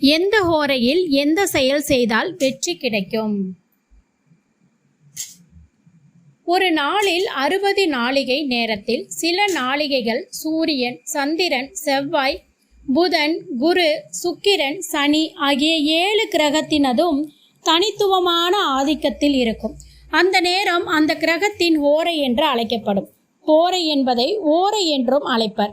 எந்த ஹோரையில் எந்த செயல் செய்தால் வெற்றி கிடைக்கும்? ஒரு நாளில் அறுபது நாளிகை நேரத்தில் சில நாளிகைகள் சூரியன் சந்திரன் செவ்வாய் புதன் குரு சுக்கிரன் சனி ஆகிய ஏழு கிரகத்தினதும் தனித்துவமான ஆதிக்கத்தில் இருக்கும். அந்த நேரம் அந்த கிரகத்தின் ஓரை என்று அழைக்கப்படும். ஓரை என்பதை ஓரை என்றும் அழைப்பர்.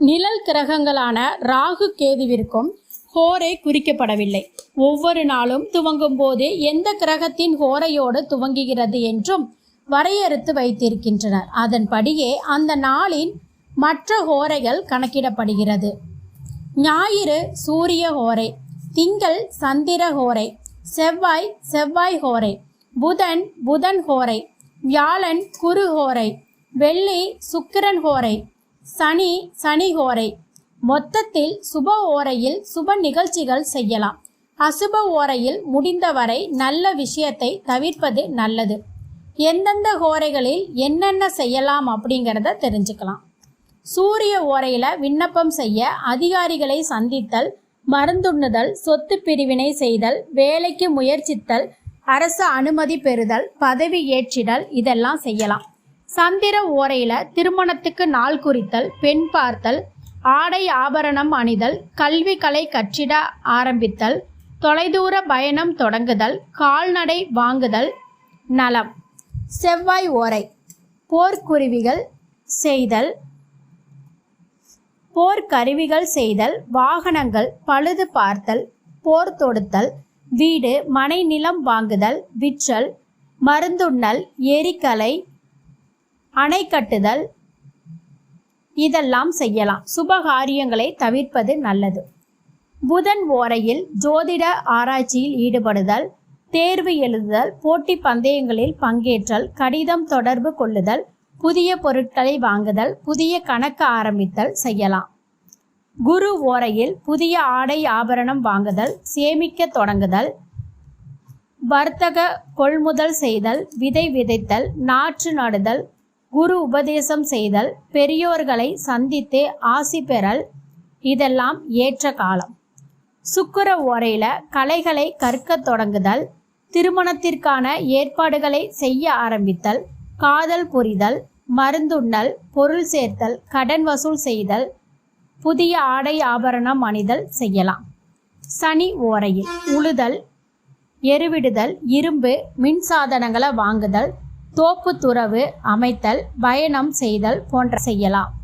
நிழல் கிரகங்களான ராகு கேதுவிற்கும் ஹோரை குறிக்கப்படவில்லை. ஒவ்வொரு நாளும் துவங்கும் போது எந்த கிரகத்தின் ஹோரையோடு துவங்குகிறது என்றும் வரையறுத்து வைத்திருக்கின்றனர். அதன்படியே அந்த நாளின் மற்ற ஹோரைகள் கணக்கிடப்படுகிறது. ஞாயிறு சூரிய ஹோரை திங்கள் சந்திர ஹோரை செவ்வாய் செவ்வாய் ஹோரை புதன் புதன் ஹோரை வியாழன் குரு ஹோரை வெள்ளி சுக்கிரன் ஹோரை சனி சனி ஹோரை மொத்தத்தில் சுப ஓரையில் சுப நிகழ்ச்சிகள் செய்யலாம். அசுப ஓரையில் முடிந்தவரை நல்ல விஷயத்தை தவிர்ப்பது நல்லது. எந்தெந்த ஓரைகளில் என்னென்ன செய்யலாம் அப்படிங்கிறத தெரிஞ்சுக்கலாம். சூரிய ஓரையில் விண்ணப்பம் செய்ய அதிகாரிகளை சந்தித்தல் மருந்துண்ணுதல் சொத்து பிரிவினை செய்தல் வேலைக்கு முயற்சித்தல் அரசு அனுமதி பெறுதல் பதவி ஏற்றிடல் இதெல்லாம் செய்யலாம். சந்திர ஓரையில் திருமணத்துக்கு நாள் குறித்தல் பெண் பார்த்தல் ஆடை ஆபரணம் அணிதல் கல்வி கலை கற்றிட ஆரம்பித்தல் தொலைதூர பயணம் தொடங்குதல் கால்நடை வாங்குதல் நலம். செவ்வாய் ஓரை போர்க்குருவிகள் செய்தல் போர்க்கருவிகள் செய்தல் வாகனங்கள் பழுது பார்த்தல் போர் தொடுத்தல் வீடு மனை நிலம் வாங்குதல் விற்றல் மருந்துண்ணல் எரிக்கலை அணை கட்டுதல் இதெல்லாம் செய்யலாம். சுபகாரியங்களை தவிர்ப்பது நல்லது. புதன் ஓரையில் ஜோதிட ஆராய்ச்சியில் ஈடுபடுதல் தேர்வு எழுதுதல் போட்டி பந்தயங்களில் பங்கேற்றல் கடிதம் தொடர்பு கொள்ளுதல் புதிய பொருட்களை வாங்குதல் புதிய கணக்கு ஆரம்பித்தல் செய்யலாம். குரு ஓரையில் புதிய ஆடை ஆபரணம் வாங்குதல் சேமிக்க தொடங்குதல் வர்த்தக கொள்முதல் செய்தல் விதை விதைத்தல் நாற்று நடுதல் குரு உபதேசம் செய்தல் பெரியோர்களை சந்தித்து ஆசி பெறல் இதெல்லாம் ஏற்ற காலம். சுக்கர ஓரையில் கலைகளை கற்கத் தொடங்குதல் திருமணத்திற்கான ஏற்பாடுகளை செய்ய ஆரம்பித்தல் காதல் புரிதல் மருந்துண்ணல் பொருள் சேர்த்தல் கடன் வசூல் செய்தல் புதிய ஆடை ஆபரணம் அணிதல் செய்யலாம். சனி ஓரையில் உழுதல் எருவிடுதல் இரும்பு மின் சாதனங்களை வாங்குதல் தோப்பு துறவு அமைத்தல் பயணம் செய்தல் போன்ற செய்யலாம்.